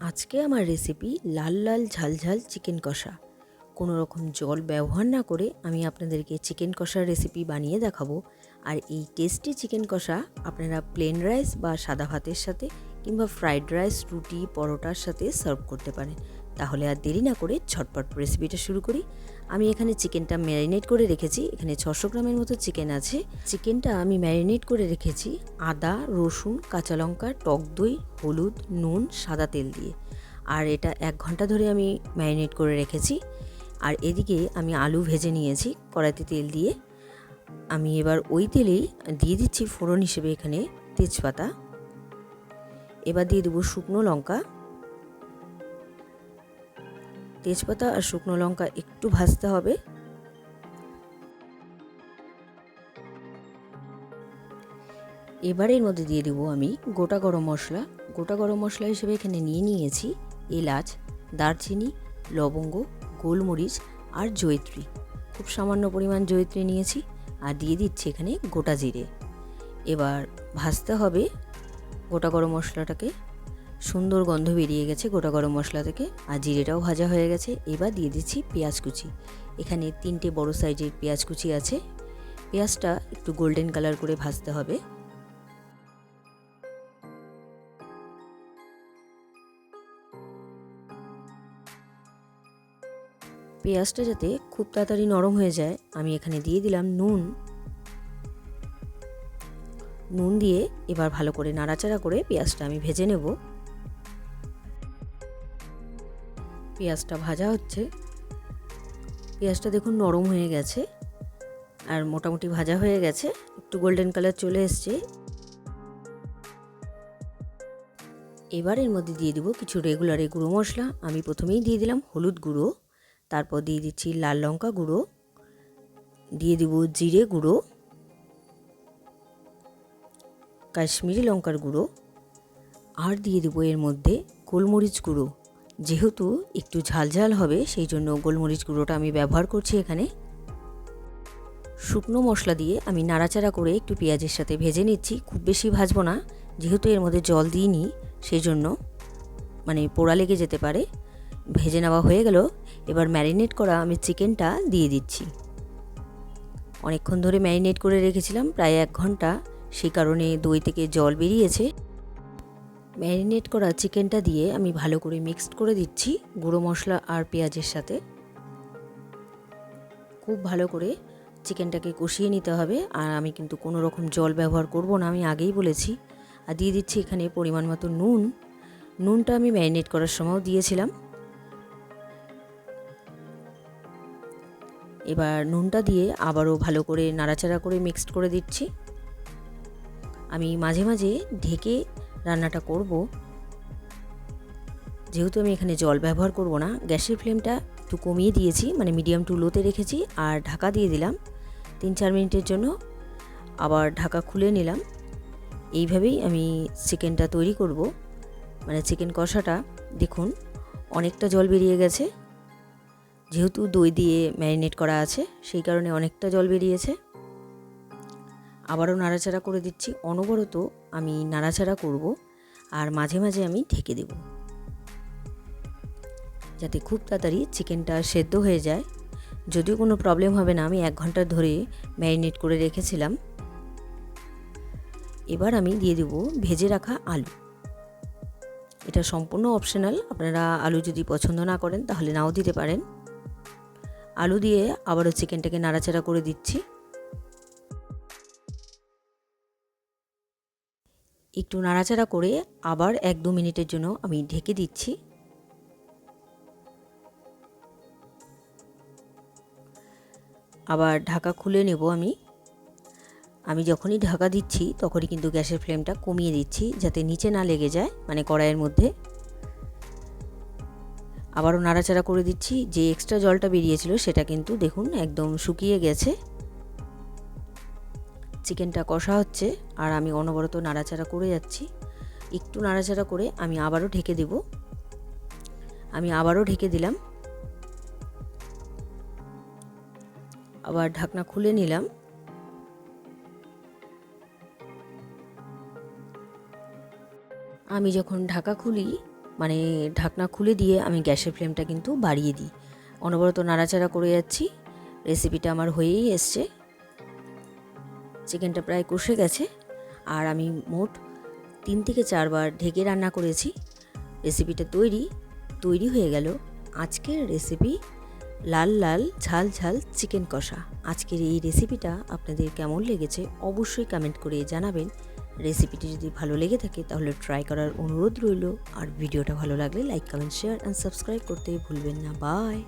আজকে আমার রেসিপি লাল লাল ঝাল ঝাল চিকেন কষা। কোনো রকম জল ব্যবহার না করে আমি আপনাদেরকে চিকেন কষার রেসিপি বানিয়ে দেখাবো। আর এই টেস্টি চিকেন কষা আপনারা প্লেন রাইস বা সাদা ভাতের সাথে কিংবা ফ্রাইড রাইস রুটি, পরোটার সাথে সার্ভ করতে পারেন। তাহলে আর দেরি না করে ঝটপট রেসিপিটা শুরু করি। আমি এখানে চিকেনটা ম্যারিনেট করে রেখেছি। এখানে ছশো গ্রামের মতো চিকেন আছে। চিকেনটা আমি ম্যারিনেট করে রেখেছি আদা, রসুন, কাঁচা লঙ্কা, টক দই, হলুদ, নুন, সাদা তেল দিয়ে। আর এটা এক ঘণ্টা ধরে আমি ম্যারিনেট করে রেখেছি। আর এদিকে আমি আলু ভেজে নিয়েছি কড়াইতে তেল দিয়ে। আমি এবার ওই তেলেই দিয়ে দিচ্ছি ফোড়ন হিসেবে এখানে তেজপাতা। এবার দিয়ে দেবো শুকনো লঙ্কা। তেজপাতা আর শুকনো লঙ্কা একটু ভাজতে হবে। এবারের মধ্যে দিয়ে দেবো আমি গোটা গরম মশলা। গোটা গরম মশলা হিসেবে এখানে নিয়ে নিয়েছি এলাচ, দারচিনি, লবঙ্গ, গোলমরিচ আর জয়ত্রী। খুব সামান্য পরিমাণ জয়ত্রী নিয়েছি আর দিয়ে দিচ্ছি এখানে গোটা জিরে। এবার ভাজতে হবে গোটা গরম মশলাটাকে। সুন্দর গন্ধ বেরিয়ে গেছে গোটা গরম মশলা থেকে। আর জিরেটাও ভাজা হয়ে গেছে। এবার দিয়ে দিচ্ছি পেঁয়াজ কুচি। এখানে তিনটে বড় সাইজের পেঁয়াজ কুচি আছে। পেঁয়াজটা একটু গোল্ডেন কালার করে ভাজতে হবে। পেঁয়াজটা যাতে খুব তাড়াতাড়ি নরম হয়ে যায়, আমি এখানে দিয়ে দিলাম নুন। নুন দিয়ে এবার ভালো করে নাড়াচাড়া করে পেঁয়াজটা আমি ভেজে নেব। পেঁয়াজটা ভাজা হচ্ছে। পেঁয়াজটা দেখুন নরম হয়ে গেছে আর মোটামুটি ভাজা হয়ে গেছে। একটু গোল্ডেন কালার চলে এসছে। এবার এর মধ্যে দিয়ে দিব কিছু রেগুলারে গুঁড়ো মশলা। আমি প্রথমেই দিয়ে দিলাম হলুদ গুঁড়ো, তারপর দিয়ে দিচ্ছি লাল লঙ্কা গুঁড়ো, দিয়ে দিব জিরে গুঁড়ো, কাশ্মীরি লঙ্কার গুঁড়ো, আর দিয়ে দেবো এর মধ্যে গোলমরিচ গুঁড়ো। যেহেতু একটু ঝালঝাল হবে, সেই জন্য গোলমরিচ গুঁড়োটা আমি ব্যবহার করছি এখানে। শুকনো মশলা দিয়ে আমি নাড়াচাড়া করে একটু পেঁয়াজের সাথে ভেজে নিচ্ছি। খুব বেশি ভাজবো না, যেহেতু এর মধ্যে জল দিইনি, সেই জন্য মানে পোড়া লেগে যেতে পারে। ভেজে নেওয়া হয়ে গেল, এবার ম্যারিনেট করা আমি চিকেনটা দিয়ে দিচ্ছি। অনেকক্ষণ ধরে ম্যারিনেট করে রেখেছিলাম, প্রায় এক ঘণ্টা, সেই কারণে দই থেকে জল বেরিয়েছে। ম্যারিনেট করা চিকেনটা দিয়ে আমি ভালো করে মিক্সড করে দিচ্ছি গুঁড়ো মশলা আর পেঁয়াজের সাথে। খুব ভালো করে চিকেনটাকে কষিয়ে নিতে হবে আর আমি কিন্তু কোনো রকম জল ব্যবহার করব না, আমি আগেই বলেছি। আর দিয়ে দিচ্ছি এখানে পরিমাণ মতো নুন। নুনটা আমি ম্যারিনেট করার সময়ও দিয়েছিলাম। এবার নুনটা দিয়ে আবারও ভালো করে নাড়াচাড়া করে মিক্সড করে দিচ্ছি। আমি মাঝে মাঝে ঢেকে রান্নাটা করব। যেহেতু আমি এখানে জল ব্যবহার করব না, গ্যাসের ফ্লেমটা একটু কমিয়ে দিয়েছি মানে মিডিয়াম টু লোতে রেখেছি আর ঢাকা দিয়ে দিলাম। তিন চার মিনিটের জন্য আবার ঢাকা খুলে নিলাম। এইভাবেই আমি চিকেনটা তৈরি করব। মানে চিকেন কষাটা, দেখুন, অনেকটা জল বেরিয়ে গেছে। যেহেতু দই দিয়ে ম্যারিনেট করা আছে, সেই কারণে অনেকটা জল বেরিয়েছে। আবারও নাড়াচাড়া করে দিচ্ছি। অনবরত আমি নাড়াচাড়া করব আর মাঝে মাঝে আমি ঢেকে দেব। যাতে খুব তাড়াতাড়ি চিকেনটা সেদ্ধ হয়ে যায়। যদিও কোনো প্রবলেম হবে না, আমি এক ঘণ্টা ধরে ম্যারিনেট করে রেখেছিলাম। এবার আমি দিয়ে দেব ভেজে রাখা আলু। এটা সম্পূর্ণ অপশনাল, আপনারা আলু যদি পছন্দ না করেন তাহলে নাও দিতে পারেন। আলু দিয়ে আবারও চিকেনটাকে নাড়াচাড়া করে দিচ্ছি। একটু নাড়াচাড়া করে আবার এক দু মিনিটের জন্য আমি ঢেকে দিচ্ছি। আবার ঢাকা খুলে নেব আমি। আমি যখনই ঢাকা দিচ্ছি তখনই কিন্তু গ্যাসের ফ্লেমটা কমিয়ে দিচ্ছি যাতে নিচে না লেগে যায় মানে কড়াইয়ের মধ্যে। আবারও নাড়াচাড়া করে দিচ্ছি। যে এক্সট্রা জলটা বেরিয়েছিল সেটা কিন্তু দেখুন একদম শুকিয়ে গেছে। চিকেনটা কষা হচ্ছে, আর আমি অনবরত নাড়াচাড়া করে যাচ্ছি। একটু নাড়াচাড়া করে আমি আবারও ঢেকে দেব। আমি আবারও ঢেকে দিলাম। আবার ঢাকনা খুলে নিলাম। আমি যখন ঢাকা খুলি মানে ঢাকনা খুলে দিয়ে আমি গ্যাসের ফ্লেমটা কিন্তু বাড়িয়ে দিই। অনবরত নাড়াচাড়া করে যাচ্ছি। রেসিপিটা আমার হয়েই এসছে। চিকেনটা প্রায় কষে গেছে আর আমি মোট তিন থেকে চারবার ঢেকে রান্না করেছি। রেসিপিটা তৈরি তৈরি হয়ে গেল আজকের রেসিপি লাল লাল ঝাল ঝাল চিকেন কষা। আজকের এই রেসিপিটা আপনাদের কেমন লেগেছে অবশ্যই কমেন্ট করে জানাবেন। রেসিপিটি যদি ভালো লেগে থাকে তাহলে ট্রাই করার অনুরোধ রইল। আর ভিডিওটা ভালো লাগলে like, comment, share and subscribe করতে ভুলবেন না। বাই!